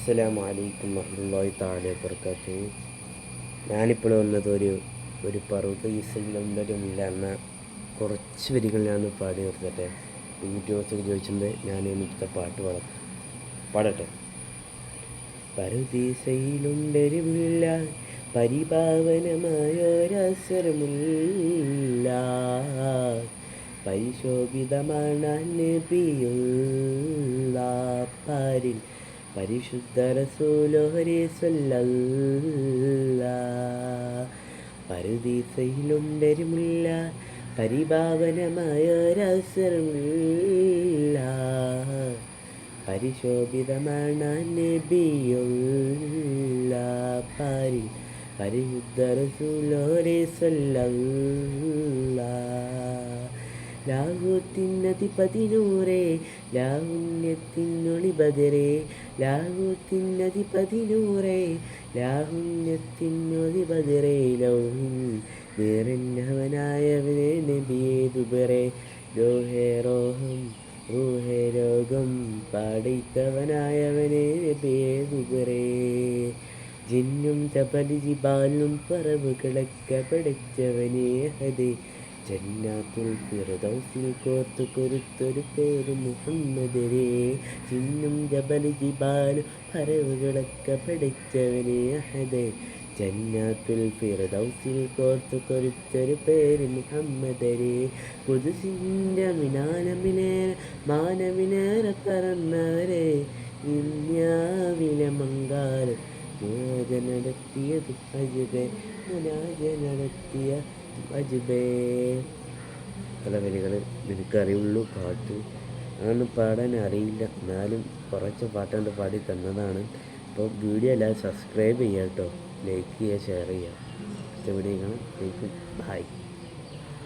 അസ്സലാമു അലൈക്കും വറഹ്മത്തുള്ളാഹി തആല വബറകാത്തു ഞാനിപ്പോൾ വന്നത് ഒരു ഒരു പർവത ഈസയിലൊന്നൊരുമില്ല എന്ന കുറച്ച് വരികൾ ഞാൻ പാടി നിർത്തട്ടെ. യൂട്യൂബേഴ്സൊക്കെ ചോദിച്ചിട്ടുണ്ട് ഞാൻ എനിക്കത്തെ പാട്ട് പാടാം. പാടട്ടെ. പരുദീസയിലുണ്ടൊരുമില്ല പരിപാവനമായൊരസരമില്ല പരിശോഭിതമാണ് പിയുള്ള പാരിൽ പരിശുദ്ധ റസൂലോരെ സ്വല്ലല്ല പരുദീസയിലുണ്ടരുമില്ല പരിഭാവനമായൊരസരമില്ല പരിശോഭിതമാണ് നബിയുള്ള പരി പരിശുദ്ധ റസൂലോരെ സ്വല്ലല്ല ലാഹൂത്തിനധിപതിനൂറേ ലാഹുണ്യത്തിനൊളി ബദരേ ലാഹൂത്തിനധിപതിനൂറേ ലാഹുണ്യത്തിനൊളി ബദരേ ലൗഹിൻ നിറഞ്ഞവനായവനെ നബിയേ ദുബറേ ലോഹേ റോഹം റൂഹേ രോഗം പാടിത്തവനായവനെ നബിയേ ദുബറേ ജിന്നും ചപലി ജിബാലും പറവ് പഠിച്ചവനെ ഹദേ. ജന്നാത്തുൽ ഫിർദൗസിൽ കോർത്തു കൊരുത്തൊരു പേര് മുഹമ്മദരെ ചിന്നും ജബലി ജിബാലും പറവുകളൊക്കെ പഠിച്ചവനെ അഹദേ. ജന്നാത്തുൽ ഫിർദൗസിൽ കോർത്തു കൊരുത്തൊരു പേര് മുഹമ്മദരെ കുതിസിന്റെ മിനാനമിനേറെ മാനമിനേറെ പറന്നവരെ. ഇന്ത്യാവിലെ മങ്കാരം നടത്തിയത് അജിതെ നടത്തിയ അജുബേ പല വരികൾ നിനക്കറിയുള്ളൂ പാട്ട്. അതൊന്നും പാടാൻ അറിയില്ല. എന്നാലും കുറച്ച് പാട്ടുകൊണ്ട് പാടി തന്നതാണ്. അപ്പോൾ വീഡിയോ എല്ലാം സബ്സ്ക്രൈബ് ചെയ്യുക കേട്ടോ ലൈക്ക് ചെയ്യുക ഷെയർ ചെയ്യുക. Video like by